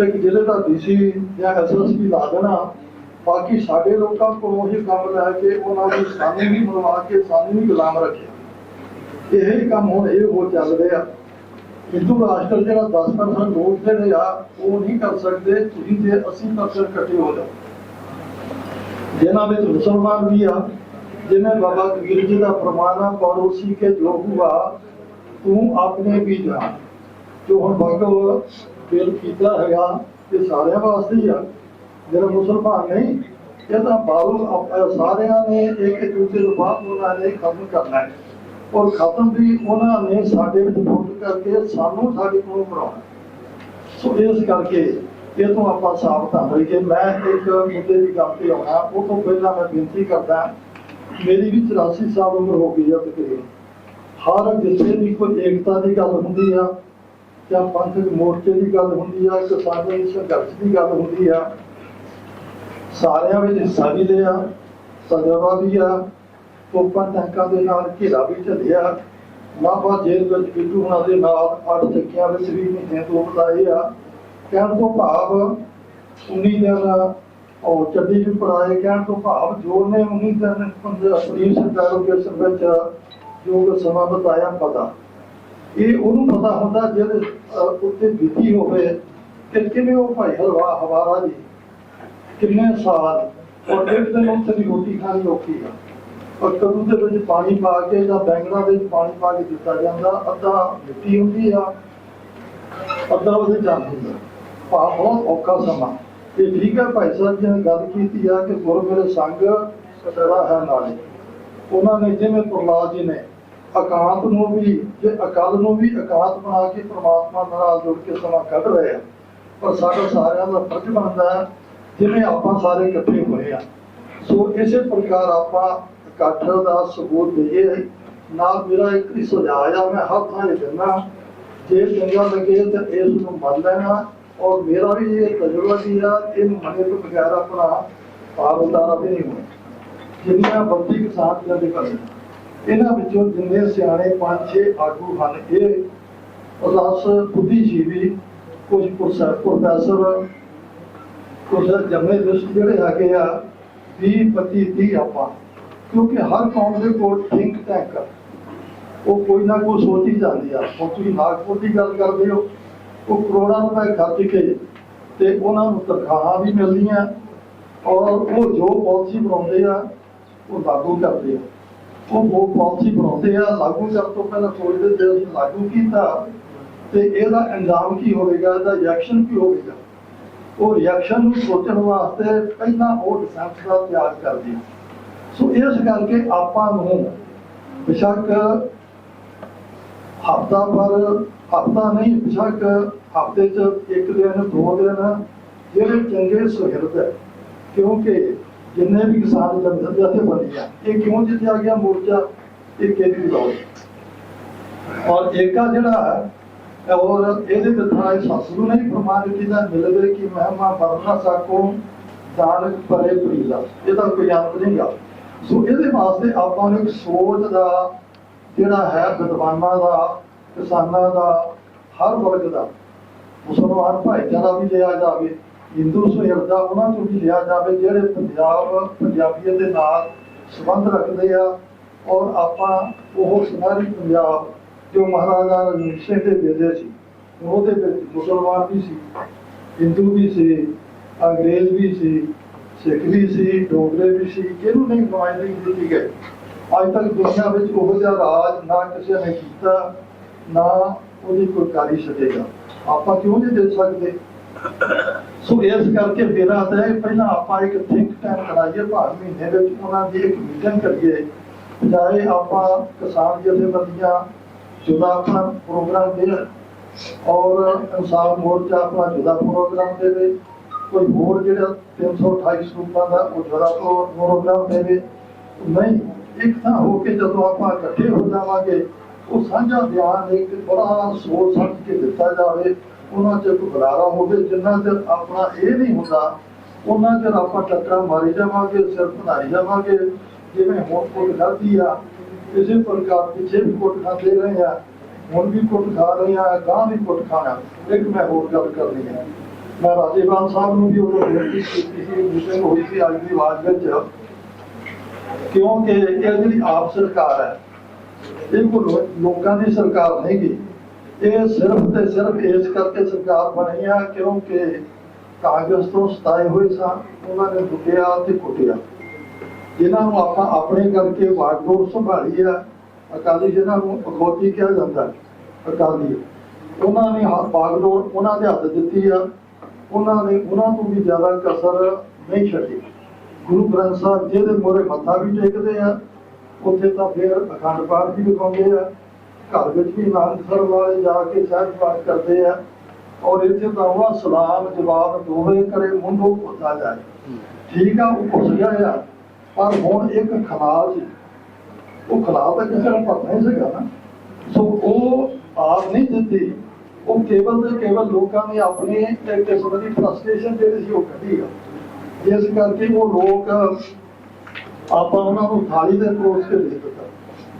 ਇੱਕ ਜ਼ਿਲ੍ਹੇ ਦਾ ਡੀਸੀ ਜਾਂ ਐਸਐਸਪੀ ਲਾ ਦੇਣਾ। ਬਾਕੀ ਸਾਡੇ ਲੋਕਾਂ ਕੋਲ ਉਹੀ ਕੰਮ ਲੈ ਕੇ ਉਹਨਾਂ ਨੂੰ ਸਾਨੀ ਵੀ ਬਣਵਾ ਕੇ ਸਾਨੀ ਵੀ ਗੁਲਾਮ ਰੱਖਿਆ। ਇਹ ਕੰਮ ਹੁਣ ਇਹ ਹੋ ਚੱਲ ਰਿਹਾ। ਹਿੰਦੂ ਰਾਸ਼ਟਰ ਜਿਹੜਾ 10% ਲੋਕ ਜਿਹੜੇ ਆ ਉਹ ਨਹੀਂ ਕਰ ਸਕਦੇ, ਤੁਸੀਂ ਤੇ 80% ਇਕੱਠੇ ਹੋ ਜਾਓ। ਜਿਨ੍ਹਾਂ ਵਿੱਚ ਮੁਸਲਮਾਨ ਵੀ ਆ, ਜਿਨ੍ਹਾਂ ਬਾਬਾ ਕਬੀਰ ਜੀ ਦਾ ਫਰਮਾਨ ਆ, ਪੜੋਸੀ ਕੇ ਜੋ ਹੁਆ, ਤੂੰ ਆਪਣੇ ਵੀ ਜਾਣ ਜੋ ਹੁਣ ਭਗਵ ਬਿਲ ਕੀਤਾ ਹੈਗਾ ਇਹ ਸਾਰਿਆਂ ਵਾਸਤੇ ਹੀ ਆ। ਜਿਹੜਾ ਮੁਸਲਮਾਨ ਨਹੀਂ, ਇਹ ਤਾਂ ਬਾਰੂ ਸਾਰਿਆਂ ਨੇ ਇੱਕ ਦੂਜੇ ਨੂੰ ਬਾਅਦ ਉਹਨਾਂ ਨੇ ਖਤਮ ਕਰਨਾ ਹੈ। ਔਰ ਖਤਮ ਵੀ ਉਹਨਾਂ ਨੇ ਸਾਡੇ ਵਿੱਚ ਵੋਟ ਕਰਕੇ ਸਾਨੂੰ ਸਾਡੇ ਕੋਲ ਕਰਾਉਣਾ। ਸੋ ਇਸ ਕਰਕੇ ਇਹ ਤੋਂ ਆਪਾਂ ਸਾਵਧਾਨ ਰਹੀਏ ਮੈਂ ਇੱਕ ਮੁੱਦੇ ਦੀ ਗੱਲ ਤੇ ਆਉਣਾ। ਉਹ ਤੋਂ ਪਹਿਲਾਂ ਮੈਂ ਬੇਨਤੀ ਕਰਦਾ, ਮੇਰੀ ਵੀ 84 ਸਾਲ ਉਮਰ ਹੋ ਗਈ ਆ ਤਕਰੀਬਨ। ਹਰ ਜਿੱਥੇ ਵੀ ਕੋਈ ਏਕਤਾ ਦੀ ਗੱਲ ਹੁੰਦੀ ਆ, ਜਾਂ ਪੰਥਕ ਮੋਰਚੇ ਦੀ ਗੱਲ ਹੁੰਦੀ ਆ ਕਿਸਾਨਾਂ ਦੀ ਸੰਘਰਸ਼ ਦੀ ਗੱਲ ਹੁੰਦੀ ਆ। ਸਾਰਿਆਂ ਵਿੱਚ ਹਿੱਸਾ ਵੀ ਲਿਆ, ਸਜਵਾ ਵੀ ਆ ਤੋਪਾਂ ਟੈਂਕਾਂ ਦੇ ਨਾਲ ਘੇਰਾ ਵੀ ਝੱਲਿਆ। ਨਾਭਾ ਜੇਲ੍ਹ ਵਿੱਚ ਬਿੱਟੂ ਹੁਣਾਂ ਦੇ ਨਾਲ ਅੱਠ ਚੱਕਿਆਂ ਵਿੱਚ ਵੀ ਮਹੀਨੇ ਤੋਂ ਬਤਾਏ ਆ। ਕਹਿਣ ਤੋਂ ਭਾਵ 19 ਦਿਨ ਉਹ ਚੱਡੀ ਵੀ ਪੜਾਏ ਕਹਿਣ ਤੋਂ ਭਾਵ ਜੋ ਨੇ 19 ਦਿਨ ਪੁਲਿਸ ਇੰਟਰੋਗੇਸ਼ਨ ਵਿੱਚ ਜੋ ਸਮਾਂ ਬਤਾਇਆ ਪਤਾ। ਇਹ ਉਹਨੂੰ ਪਤਾ ਹੁੰਦਾ ਜਿਹਦੇ ਉੱਤੇ ਬੀਤੀ ਹੋਵੇ ਕਿ ਕਿਵੇਂ ਉਹ ਭਾਈ ਹਲਵਾ ਹਵਾਰਾ ਜੀ, ਕਿੰਨੇ ਸਾਲ ਔਰ ਇੱਕ ਦਿਨ ਉੱਥੇ ਦੀ ਰੋਟੀ ਖਾਣੀ ਔਖੀ ਆ। ਔਰ ਕਦੂ ਦੇ ਵਿੱਚ ਪਾਣੀ ਪਾ ਕੇ ਜਾਂ ਬੈਂਗਣਾ ਵਿੱਚ ਪਾਣੀ ਪਾ ਕੇ ਦਿੱਤਾ ਜਾਂਦਾ, ਅੱਧਾ ਮਿੱਟੀ ਹੁੰਦੀ ਆ, ਅੱਧਾ ਉਹਦੇ ਚੱਲ ਹੁੰਦਾ ਪਾ ਬਹੁਤ ਔਖਾ ਸਮਾਂ। ਇਹ ਠੀਕ ਹੈ ਭਾਈ ਸਾਹਿਬ ਜੀ ਨੇ ਗੱਲ ਕੀਤੀ ਆ ਕਿ ਗੁਰ ਮੇਰੇ ਸੰਗ ਸਦਾ ਹੈ ਨਾਲੇ। ਉਹਨਾਂ ਨੇ ਜਿਵੇਂ ਪ੍ਰਹਲਾਦ ਜੀ ਨੇ ਅਕਾਂਤ ਨੂੰ ਵੀ, ਜੇ ਅਕਾਲ ਨੂੰ ਵੀ ਅਕਾਂਤ ਬਣਾ ਕੇ ਪ੍ਰਮਾਤਮਾ ਨਾਲ ਜੁੜ ਕੇ ਸਮਾਂ ਕੱਢ ਰਹੇ ਆ, ਪਰ ਸਾਡਾ ਸਾਰਿਆਂ ਦਾ ਫਰਜ਼ ਬਣਦਾ ਹੈ ਜਿਵੇਂ ਆਪਾਂ ਸਾਰੇ ਇਕੱਠੇ ਹੋਏ ਆ। ਸੋ ਇਸੇ ਪ੍ਰਕਾਰ ਆਪਾਂ ਇਕੱਠ ਦਾ ਸਬੂਤ ਦਈਏ ਨਾਲ ਮੇਰਾ ਇੱਕ ਹੀ ਸੁਝਾਅ ਆ, ਮੈਂ ਹਰ ਥਾਂ ਦਿੰਦਾ ਜੇ ਚੰਗਾ ਲੱਗੇ ਤਾਂ ਇਸ ਨੂੰ ਮੰਨ ਲੈਣਾ। ਔਰ ਮੇਰਾ ਵੀ ਇਹ ਤਜਰਬਾ ਵੀ ਆ ਇਹਨੂੰ ਮੰਨੇ ਤੋਂ ਬਗੈਰ ਆਪਣਾ ਪਾਰ ਉਤਾਰਾ ਵੀ ਨਹੀਂ ਹੋਣਾ। ਜਿੰਨੀਆਂ ਬੰਦੀ ਕਿਸਾਨ ਦੀਆਂ ਕਰਦੇ ਇਹਨਾਂ ਵਿੱਚੋਂ ਜਿੰਨੇ ਸਿਆਣੇ ਪੰਜ ਛੇ ਆਗੂ ਹਨ, ਇਹ ਉਦਾਸ, ਬੁੱਧੀਜੀਵੀ, ਕੁਝ ਪ੍ਰੋਫੈਸਰ ਪ੍ਰੋਫੈਸਰ, ਕੁਝ ਜਰਨਲਿਸਟ ਜਿਹੜੇ ਹੈਗੇ ਆ 20 25 30 ਆਪਾਂ। ਕਿਉਂਕਿ ਹਰ ਕੌਮ ਦੇ ਕੋਲ ਥਿੰਕ ਟੈਂਕ ਉਹ ਕੋਈ ਨਾ ਕੋਈ ਸੋਚ ਹੀ ਜਾਂਦੀ ਆ। ਹੁਣ ਤੁਸੀਂ ਨਾਗਪੁਰ ਦੀ ਗੱਲ ਕਰਦੇ ਹੋ, ਉਹ ਕਰੋੜਾਂ ਰੁਪਏ ਖਰਚ ਕੇ ਤੇ ਉਹਨਾਂ ਨੂੰ ਤਨਖਾਹਾਂ ਵੀ ਮਿਲਦੀਆਂ ਔਰ ਉਹ ਜੋ ਪਾਲਿਸੀ ਬਣਾਉਂਦੇ ਆ, ਉਹ ਲਾਗੂ ਕਰਦੇ ਆ। ਉਹ ਉਹ ਪਾਲਿਸੀ ਬਣਾਉਂਦੇ ਆ, ਲਾਗੂ ਕਰਨ ਤੋਂ ਪਹਿਲਾਂ ਸੋਚਦੇ ਜੇ ਅਸੀਂ ਲਾਗੂ ਕੀਤਾ ਤੇ ਇਹਦਾ ਅੰਜਾਮ ਕੀ ਹੋਵੇਗਾ, ਇਹਦਾ ਰਿਐਕਸ਼ਨ ਕੀ ਹੋਵੇਗਾ? ਉਹ ਰਿਐਕਸ਼ਨ ਨੂੰ ਸੋਚਣ ਵਾਸਤੇ ਪਹਿਲਾਂ ਉਹ ਡਿਫੈਂਸ ਦਾ ਤਿਆਰ ਕਰਦੇ ਆ। ਸੋ ਇਸ ਕਰਕੇ ਆਪਾਂ ਨੂੰ ਬਿਸ਼ੱਕ ਹਫਤਾ ਪਰ ਹਫਤਾ ਨਹੀਂ, ਬਿਸ਼ੱਕ ਹਫ਼ਤੇ ਚ ਇੱਕ ਦਿਨ, ਦੋ ਦਿਨ ਜਿਹੜੇ ਚੰਗੇ ਸੁਹਿਰਦ ਹੈ। ਕਿਉਂਕਿ ਜਿੰਨੇ ਵੀ ਕਿਸਾਨ ਜਨਤਾ ਇੱਥੇ ਬਣੀ ਆ, ਇਹ ਕਿਉਂ ਜਿੱਤਿਆ ਗਿਆ ਮੋਰਚਾ? ਇਹ ਕਿਹਦੀ ਲੋੜ? ਔਰ ਏਕਾ ਜਿਹੜਾ ਔਰ ਇਹਦੇ ਤੇ ਥਾਂ ਸਤਿਗੁਰੂ ਨੇ ਹੀ ਫਰਮਾਨ ਕੀਤਾ, ਮਿਲ ਗਏ ਕਿ ਮਹਿਮਾ ਵਰਨਾ ਸਾਕੋ ਦਾਨਕ ਪਰੇ ਪ੍ਰੀਲਾ। ਇਹਦਾ ਕੋਈ ਅੰਤ ਨਹੀਂ ਗਾ ਸੋ ਇਹਦੇ ਵਾਸਤੇ ਆਪਾਂ ਨੂੰ ਇੱਕ ਸੋਚ ਦਾ ਜਿਹੜਾ ਹੈ, ਵਿਦਵਾਨਾਂ ਦਾ, ਕਿਸਾਨਾਂ ਦਾ, ਹਰ ਵਰਗ ਦਾ, ਮੁਸਲਮਾਨ ਭਾਈਚਾਰਾ ਵੀ ਲਿਆ ਜਾਵੇ, ਹਿੰਦੂ ਸੁਹਿਰਦ ਉਹਨਾਂ ਤੋਂ ਵੀ ਲਿਆ ਜਾਵੇ, ਜਿਹੜੇ ਪੰਜਾਬ ਪੰਜਾਬੀਅਤ ਦੇ ਨਾਲ ਸੰਬੰਧ ਰੱਖਦੇ ਆ, ਔਰ ਆਪਾਂ ਉਹ ਸੁਨਹਿਰੀ ਪੰਜਾਬ ਜੋ ਮਹਾਰਾਜਾ ਰਣਜੀਤ ਸਿੰਘ ਦੇ ਵੇਲੇ ਸੀ, ਉਹਦੇ ਵਿੱਚ ਮੁਸਲਮਾਨ ਵੀ ਸੀ, ਹਿੰਦੂ ਵੀ ਸੀ, ਅੰਗਰੇਜ਼ ਵੀ ਸੀ ਸਿੱਖ ਵੀ ਸੀ, ਡੋਗਰੇ ਵੀ ਸੀ, ਕਿਹਨੂੰ ਨਹੀਂ ਨੁਮਾਇੰਦਗੀ ਦਿੱਤੀ ਗਈ ਅੱਜ ਤੱਕ ਦੁਨੀਆ ਵਿੱਚ ਉਹ ਜਿਹਾ ਰਾਜ ਨਾ ਕਿਸੇ ਨੇ ਕੀਤਾ, ਨਾ ਉਹਦੀ ਕੋਈ ਕਾਰੀ ਸਕੇਗਾ ਆਪਾਂ ਕਿਉਂ ਨਹੀਂ ਦੇ ਸਕਦੇ? ਸੋ ਇਸ ਕਰਕੇ ਮੇਰਾ ਤਾਂ ਇਹ ਪਹਿਲਾਂ ਆਪਾਂ ਇੱਕ ਥਿੰਕ ਟੈਂਕ ਕਰਾਈਏ ਭਾਰ ਮਹੀਨੇ ਵਿੱਚ ਉਹਨਾਂ ਦੀ ਇੱਕ ਮੀਟਿੰਗ ਕਰੀਏ। ਬਜਾਏ ਆਪਾਂ ਕਿਸਾਨ ਜਥੇਬੰਦੀਆਂ ਜੁਦਾ ਆਪਣਾ ਪ੍ਰੋਗਰਾਮ ਦੇ ਔਰ ਇਨਸਾਫ ਮੋਰਚਾ ਆਪਣਾ ਜੁਦਾ ਪ੍ਰੋਗਰਾਮ ਦੇਵੇ। ਕੋਈ ਹੋਰ ਜਿਹੜਾ 328 ਸਰੂਪਾਂ ਦਾ ਉਹ ਜੁਦਾ ਪ੍ਰੋ- ਪ੍ਰੋਗਰਾਮ ਦੇਵੇ ਨਹੀਂ, ਇੱਕ ਤਾਂ ਹੋ ਕੇ ਜਦੋਂ ਆਪਾਂ ਇਕੱਠੇ ਹੋ ਜਾਵਾਂਗੇ, ਉਹ ਸਾਂਝਾ ਬਿਆਨ ਇੱਕ ਬੜਾ ਸੋਚ ਸਮਝ ਕੇ ਦਿੱਤਾ ਜਾਵੇ, ਉਹਨਾਂ ਚ ਕੋਈ ਹੋਵੇ, ਜਿੰਨਾ ਚਿਰ ਆਪਣਾ ਇਹ ਨਹੀਂ ਹੁੰਦਾ, ਉਹਨਾਂ ਚਿਰ ਆਪਾਂ ਟੱਕਰਾਂ ਮਾਰੀ ਜਾਵਾਂਗੇ, ਸਿਰ ਬਣਾਈ ਜਾਵਾਂਗੇ, ਜਿਵੇਂ ਹੁਣ ਕੋਈ ਗਲਤੀ ਆ ਇਸੇ ਪ੍ਰਕਾਰ ਪਿੱਛੇ ਵੀ ਕੁੱਟ ਖਾਂਦੇ ਰਹੇ ਆ, ਹੁਣ ਵੀ ਕੁੱਟ ਖਾ ਰਹੇ ਆ ਗਾਂ ਵੀ ਕੁੱਟ ਖਾਣਾ, ਇੱਕ ਮੈਂ ਹੋਰ ਗੱਲ ਕਰਨੀ ਹੈ। ਮੈਂ ਰਾਜੇਵਾਲ ਸਾਹਿਬ ਨੂੰ ਵੀ ਉਹ ਬੇਨਤੀ ਕੀਤੀ ਸੀ ਮੀਟਿੰਗ ਹੋਈ ਸੀ ਅੱਜ ਦੀ ਆਵਾਜ਼ ਵਿੱਚ, ਕਿਉਂਕਿ ਇਹ ਜਿਹੜੀ ਆਪ ਸਰਕਾਰ ਹੈ ਇਹ ਕੋਈ ਲੋਕਾਂ ਦੀ ਸਰਕਾਰ ਨਹੀਂ ਗੀ ਇਹ ਸਿਰਫ ਤੇ ਸਿਰਫ ਇਸ ਕਰਕੇ ਸਰਕਾਰ ਬਣੀ ਆ, ਕਿਉਂਕਿ ਕਾਂਗਰਸ ਤੋਂ ਸਤਾਏ ਹੋਏ ਸਨ ਉਹਨਾਂ ਨੇ ਲੁੱਟਿਆ ਤੇ ਕੁੱਟਿਆ। ਜਿਨ੍ਹਾਂ ਨੂੰ ਆਪਾਂ ਆਪਣੇ ਕਰਕੇ ਵਾਗਡੋਰ ਸੰਭਾਲੀ ਆ, ਅਕਾਲੀ ਜਿਹਨਾਂ ਨੂੰ ਅਖੌਤੀ ਕਿਹਾ ਜਾਂਦਾ, ਅਕਾਲੀ। ਉਹਨਾਂ ਨੇ ਹੱਥ ਬਾਗਡੋਰ ਉਹਨਾਂ ਦੇ ਹੱਥ ਦਿੱਤੀ ਆ ਉਹਨਾਂ ਨੇ ਉਹਨਾਂ ਤੋਂ ਵੀ ਜ਼ਿਆਦਾ ਕਸਰ ਨਹੀਂ ਛੱਡੀ। ਗੁਰੂ ਗ੍ਰੰਥ ਸਾਹਿਬ ਜਿਹਦੇ ਮੋਰੇ ਮੱਥਾ ਵੀ ਟੇਕਦੇ ਆ, ਉੱਥੇ ਤਾਂ ਫਿਰ ਅਖੰਡ ਪਾਠ ਵੀ ਦਿਖਾਉਂਦੇ ਆ, ਘਰ ਵਿੱਚ ਵੀ ਨਾਨਕਸਰ ਵਾਲੇ ਜਾ ਕੇ ਸਹਿਜ ਪਾਠ ਕਰਦੇ ਆ, ਔਰ ਇੱਥੇ ਤਾਂ ਉਹ ਸਲਾਮ ਜਵਾਬ ਦੋਵੇਂ ਕਰੇ ਮੁੰਡੋ ਪੁੱਛਾ ਜਾਏ। ਠੀਕ ਆ, ਉਹ ਪੁੱਛ ਗਿਆ ਆ, ਪਰ ਹੁਣ ਇੱਕ ਖਲਾਲ ਸੀ। ਉਹ ਖਲਾਲ ਤਾਂ ਕਿਸੇ ਨੂੰ ਪਤਾ ਨਹੀਂ ਸੀਗਾ ਨਾ। ਸੋ ਉਹ ਆਪ ਨਹੀਂ ਦਿੱਤੀ। ਉਹ ਕੇਵਲ ਤੇ ਕੇਵਲ ਲੋਕਾਂ ਨੇ ਆਪਣੀ ਇੱਕ ਕਿਸਮ ਫਰਸਟ੍ਰੇਸ਼ਨ ਜਿਹੜੀ ਸੀ ਉਹ ਕੱਢੀ ਆ। ਇਸ ਕਰਕੇ ਉਹ ਲੋਕ ਆਪਾਂ ਉਹਨਾਂ ਨੂੰ ਥਾਲੀ ਦੇ ਪਰੋਸ ਕੇ ਦੇ ਦਿੱਤਾ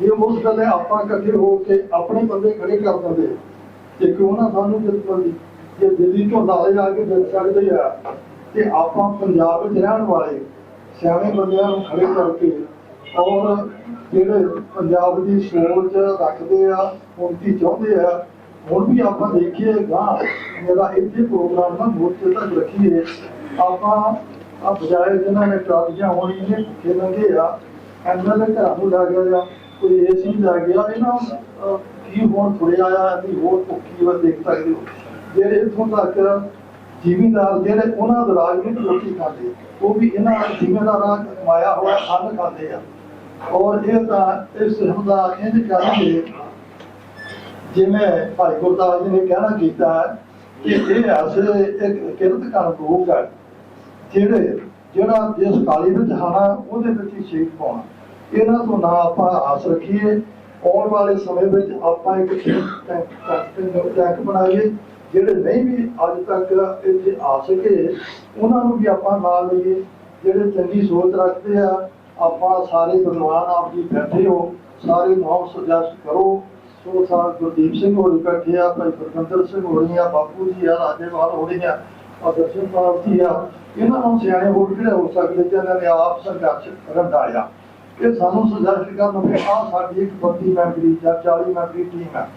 ਜੇ ਉਸ ਗੱਲੇ ਆਪਾਂ ਇਕੱਠੇ ਹੋ ਕੇ ਆਪਣੇ ਬੰਦੇ ਖੜੇ ਕਰ ਦਿੰਦੇ। ਤੇ ਕਿਉਂ ਨਾ ਸਾਨੂੰ ਜਿੱਤ ਜੇ ਦਿੱਲੀ ਤੋਂ ਨਾਲੇ ਆ ਕੇ ਜਿੱਤ ਸਕਦੇ ਆ, ਤੇ ਆਪਾਂ ਪੰਜਾਬ ਵਿੱਚ ਰਹਿਣ ਵਾਲੇ ਸਿਆਣੇ ਬੰਦਿਆਂ ਨੂੰ ਖੜੇ ਕਰਕੇ ਔਰ ਜਿਹੜੇ ਪੰਜਾਬ ਦੀ ਸੋਚ ਰੱਖਦੇ ਆ ਉਨਤੀ ਚਾਹੁੰਦੇ ਆ ਹੁਣ ਵੀ ਆਪਾਂ ਦੇਖੀਏ ਗਾਂ ਮੇਰਾ ਇੱਥੇ ਪ੍ਰੋਗਰਾਮ ਨਾ ਮੋਰਚੇ ਤੱਕ ਰੱਖੀਏ। ਆਪਾਂ ਆ ਬਜਾਏ ਜਿਨ੍ਹਾਂ ਨੇ ਟਰਾਲੀਆਂ ਹੋਣੀਆਂ ਨੇ ਭੁੱਖੇ ਲੰਗੇ ਆ ਐਮਐਲਏ ਘਰਾਂ ਨੂੰ ਲੱਗ ਗਿਆ ਕੋਈ ਏਸੀ ਲੱਗ ਗਿਆ ਇਹਨਾਂ ਨੂੰ, ਕੀ ਹੁਣ ਥੋੜੇ ਆਇਆ ਵੀ ਹੋਰ ਭੁੱਖੀ ਵਾ ਦੇਖ ਸਕਦੇ ਹੋ। ਜਿਹੜੇ ਇਥੋਂ ਤੱਕ ਜ਼ਿਮੀਂਦਾਰ ਜਿਹੜੇ ਉਹਨਾਂ ਦਾ ਰਾਜਨੀਤਿਕ ਰੋਟੀ ਖਾਂਦੇ ਉਹ ਵੀ ਇਹਨਾਂ ਜ਼ਿਮੀਂਦਾਰਾਂ ਕਮਾਇਆ ਹੋਇਆ ਅੰਨ ਖਾਂਦੇ ਆ। ਔਰ ਇਹ ਤਾਂ ਇਸ ਹੁੰਦਾ ਇੰਜ ਕਰਾਂਗੇ ਜਿਵੇਂ ਭਾਈ ਗੁਰਦਾਸ ਜੀ ਨੇ ਕਹਿਣਾ ਕੀਤਾ ਕਿ ਇਹ ਐਸੇ ਇੱਕ ਕਿਰਤ ਕਰ ਲੋਕ ਹੈ ਜਿਹੜੇ ਜਿਹੜਾ ਜਿਸ ਕਾਲੀ ਵਿੱਚ ਹਾਣਾ, ਉਹਦੇ ਵਿੱਚ ਹੀ ਸ਼ੇਕ ਪਾਉਣਾ ਇਹਨਾਂ ਤੋਂ ਨਾ ਆਪਾਂ ਆਸ ਰੱਖੀਏ, ਆਉਣ ਵਾਲੇ ਸਮੇਂ ਵਿੱਚ ਆਪਾਂ ਇੱਕ ਟੈਂਕ ਬਣਾਈਏ, ਜਿਹੜੇ ਨਹੀਂ ਵੀ ਅੱਜ ਤੱਕ ਇੱਥੇ ਆ ਸਕੇ, ਉਹਨਾਂ ਨੂੰ ਵੀ ਆਪਾਂ ਨਾਲ ਲਈਏ। ਜਿਹੜੇ ਚੰਗੀ ਸੋਚ ਰੱਖਦੇ ਆ, ਆਪਾਂ ਸਾਰੇ ਗੁਰਮਾਨ ਆਪ ਜੀ ਬੈਠੇ ਹੋ, ਸਾਰੇ ਨਾਮ ਸੁਜੈਸਟ ਕਰੋ। ਸੋ ਸਾਰ ਗੁਰਦੀਪ ਸਿੰਘ ਹੋਰੀ ਬੈਠੇ ਆ, ਭਾਈ ਗੁਰਵਿੰਦਰ ਸਿੰਘ ਹੋਰੀ ਆ, ਬਾਪੂ ਜੀ ਆ ਰਾਜੇਵਾਲ ਹੋਰੀ ਆ ਔਰ ਦਰਸ਼ਨ ਪਾਲ ਜੀ ਆ। ਇਹਨਾਂ ਨੂੰ ਸਿਆਣੇ ਹੋਰ ਕਿਹੜੇ ਹੋ ਸਕਦੇ ਜਿਹਨਾਂ ਨੇ ਆਪ ਸੰਘਰਸ਼ ਰੰਡਾਇਆ ਇਹ ਸਾਨੂੰ ਸੁਜੈਸਟ ਕਰਨ ਵੀ ਆ ਸਾਡੀ ਇੱਕ 32 ਮੈਂਬਰੀ ਜਾਂ 40 ਮੈਂਬਰੀ ਟੀਮ ਹੈ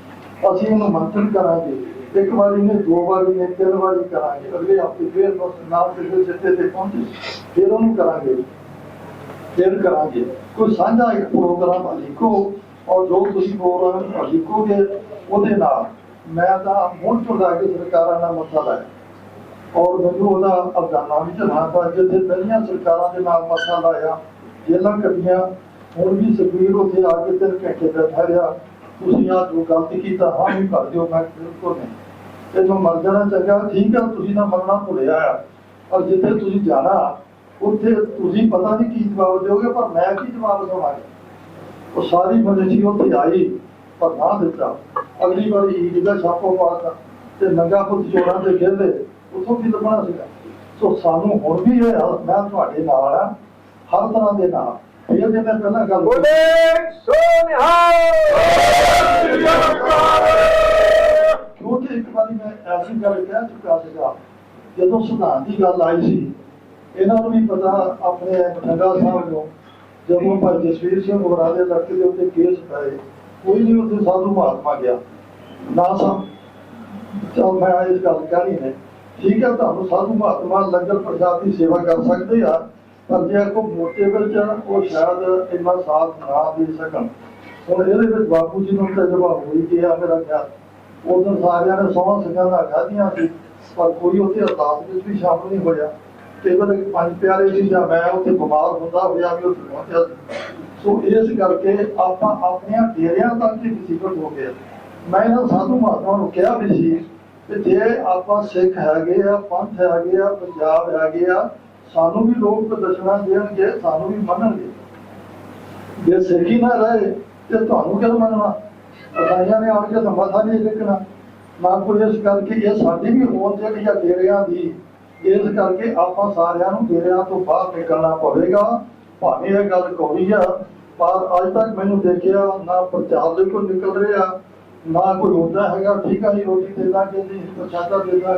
ਅਸੀਂ ਇਹਨੂੰ ਮੰਥਨ ਕਰਾਂਗੇ। ਇੱਕ ਵਾਰੀ ਨੇ ਦੋ ਵਾਰੀ ਨੇ ਤਿੰਨ ਵਾਰੀ ਕਰਾਂਗੇ। ਅਗਲੇ ਹਫ਼ਤੇ ਫੇਰ ਬਸ ਨਾਮ ਕਿਸੇ ਸਿੱਟੇ ਤੇ ਪਹੁੰਚੇ। ਫਿਰ ਉਹਨੂੰ ਕਰਾਂਗੇ। ਫਿਰ ਕਰਾਂਗੇ। ਕੋਈ ਸਾਂਝਾ ਇੱਕ ਪ੍ਰੋਗਰਾਮ ਲਿਖੋ। ਔਰ ਜੋ ਤੁਸੀਂ ਪ੍ਰੋਗਰਾਮ ਲਿਖੋਗੇ ਉਹਦੇ ਨਾਲ। ਮੈਂ ਤਾਂ ਮੁੱਢ ਤੋਂ ਕੇ ਸਰਕਾਰਾਂ ਨਾਲ ਮੱਥਾ ਲਾਇਆ। ਔਰ ਮੈਨੂੰ ਉਹਦਾ ਅਫਗਾਨਾ ਵੀ ਚਲਾਣਾ ਤਾਂ ਜਿੱਥੇ ਪਹਿਲੀਆਂ ਸਰਕਾਰਾਂ ਦੇ ਨਾਲ ਮੱਥਾ ਲਾਇਆ ਜੇਲਾਂ ਕੱਟੀਆਂ, ਹੁਣ ਵੀ ਸੁਖਬੀਰ ਉੱਥੇ ਆ ਕੇ ਤਿੰਨ ਘੰਟੇ ਬੈਠਾ ਰਿਹਾ। ਤੁਸੀਂ ਆ ਜੋ ਗਲਤੀ ਕੀਤਾ, ਹਾਂ, ਵੀ ਕਰ ਦਿਓ, ਮੈਂ ਬਿਲਕੁਲ ਨਹੀਂ। ਤੈਨੂੰ ਮਰ ਜਾਣਾ ਚੰਗਾ ਠੀਕ ਆ, ਤੁਸੀਂ ਨਾ ਮਰਨਾ ਭੁੱਲਿਆ ਆ। ਔਰ ਜਿੱਥੇ ਤੁਸੀਂ ਜਾਣਾ, ਉੱਥੇ ਤੁਸੀਂ ਪਤਾ ਨਹੀਂ ਕੀ ਜਵਾਬ ਦਿਓਗੇ, ਪਰ ਮੈਂ ਕੀ ਜਵਾਬ ਦਵਾਂਗਾ? ਉਹ ਸਾਰੀ ਮਨਸ਼ੀ ਉੱਥੇ ਆਈ ਪਰ ਨਾ ਦਿੱਤਾ। ਅਗਲੀ ਵਾਰੀ ਈਦ ਦਾ ਛਾਪੋ ਪਾਤਾ ਤੇ ਨੰਗਾ ਪੁੱਤ ਚੋਰਾਂ ਦੇ ਕਹਿੰਦੇ ਉਥੋਂ ਕੀ ਲੱਭਣਾ ਸੀਗਾ? ਸੋ ਸਾਨੂੰ ਹੁਣ ਵੀ ਇਹ ਮੈਂ ਤੁਹਾਡੇ ਨਾਲ ਆ ਹਰ ਤਰ੍ਹਾਂ ਦੇ ਨਾਲ। ਇਹ ਜੇ ਮੈਂ ਪਹਿਲਾਂ ਗੱਲ ਬੋਲੇ ਸੋਨਿਹਾਲ! ਕਿਉਂਕਿ ਇੱਕ ਵਾਰੀ ਮੈਂ ਐਸੀ ਗੱਲ ਕਹਿ ਚੁੱਕਾ ਸੀਗਾ ਜਦੋਂ ਸੁਧਾਰ ਦੀ ਗੱਲ ਆਈ ਸੀ ਇਹਨਾਂ ਨੂੰ ਵੀ ਪਤਾ ਆਪਣੇ ਬਠਿੰਡਾ ਸਾਹਿਬ ਨੂੰ ਜਦੋਂ ਭਾਈ ਜਸਵੀਰ ਸਿੰਘ ਹੋਰਾਂ ਦੇ ਲੜਕੇ ਦੇ ਉੱਤੇ ਕੇਸ ਪਏ ਕੋਈ ਨਹੀਂ ਉੱਥੇ ਸਾਧੂ ਮਹਾਤਮਾ ਗਿਆ। ਨਾ ਸਮ ਚਲ ਮੈਂ ਇਸ ਗੱਲ ਕਹਿਣੀ ਹੈ। ਠੀਕ ਹੈ, ਤੁਹਾਨੂੰ ਸਾਧੂ ਮਹਾਤਮਾ ਲੰਗਰ ਪ੍ਰਸ਼ਾਦ ਦੀ ਸੇਵਾ ਕਰ ਸਕਦੇ ਆ, ਪਰ ਜੇ ਕੋ ਮੋਟੇ ਵਿੱਚ ਉਹ ਸ਼ਾਇਦ ਇੰਨਾ ਸਾਥ ਨਾ ਦੇ ਸਕਣ। ਹੁਣ ਇਹਦੇ ਵਿੱਚ ਬਾਪੂ ਜੀ ਨੂੰ ਤਜਰਬਾ ਹੋ ਗਿਆ ਮੇਰਾ ਖਿਆਲ। ਉਦੋਂ ਸਾਰਿਆਂ ਨੇ ਸੌਂ ਸਿੰਘਾਂ ਦਾ ਖਾਧੀਆਂ ਸੀ, ਪਰ ਕੋਈ ਉੱਥੇ ਅਰਦਾਸ ਵਿੱਚ ਵੀ ਸ਼ਾਮਲ ਨਹੀਂ ਹੋਇਆ। ਕੇਵਲ ਇੱਕ ਪੰਜ ਪਿਆਰੇ ਸੀ ਜਾਂ ਮੈਂ ਉੱਥੇ ਬਿਮਾਰ ਹੁੰਦਾ ਹੋਇਆ ਵੀ ਉੱਥੇ ਪਹੁੰਚਿਆ ਸੀ। ਸੋ ਇਸ ਕਰਕੇ ਆਪਾਂ ਆਪਣੀਆਂ ਡੇਰਿਆਂ ਤੱਕ ਹੀ ਮੁਸੀਬਤ ਹੋ ਗਏ। ਮੈਂ ਇਹਨਾਂ ਸਾਧੂ ਮਹਾਤਮਾ ਨੂੰ ਕਿਹਾ ਵੀ ਸੀ ਕਿ ਜੇ ਆਪਾਂ ਸਿੱਖ ਹੈਗੇ ਆ, ਪੰਥ ਹੈਗੇ ਆ, ਪੰਜਾਬ ਹੈਗੇ ਆ, ਸਾਨੂੰ ਵੀ ਲੋਕ ਪ੍ਰਦਰਸ਼ਨਾਂ ਦੇਣਗੇ, ਸਾਨੂੰ ਵੀ ਮੰਨਣਗੇ। ਜੇ ਸਿੱਖੀ ਨਾ ਰਹੇ ਤੇ ਤੁਹਾਨੂੰ ਕਿਉਂ ਮੰਨਣਾ? ਅਸਾਈਆਂ ਨੇ ਆਣ ਕੇ ਤਾਂ ਨਹੀਂ ਟੇਕਣਾ। ਨਾ ਕੋਈ ਇਸ ਕਰਕੇ ਇਹ ਸਾਡੀ ਵੀ ਹੋਂਦ ਜਿਹੜੀ ਆ ਡੇਰਿਆਂ ਦੀ ਇਸ ਕਰਕੇ ਆਪਾਂ ਸਾਰਿਆਂ ਨੂੰ ਡੇਰਿਆਂ ਤੋਂ ਬਾਹਰ ਨਿਕਲਣਾ ਪਵੇਗਾ। ਭਾਵੇਂ ਇਹ ਗੱਲ ਕੌੜੀ ਆ, ਪਰ ਅੱਜ ਤੱਕ ਮੈਨੂੰ ਦੇਖਿਆ ਨਾ ਪ੍ਰਚਾਰ ਦੇ ਕੋਲ ਨਿਕਲ ਰਿਹਾ, ਨਾ ਕੋਈ ਹੁੰਦਾ ਹੈਗਾ, ਠੀਕ ਆ ਜੀ, ਰੋਟੀ ਦੇ ਦਾਂਗੇ ਜੀ ਪ੍ਰਸ਼ਾਦਾ ਦੇ ਦਾਂਗੇ।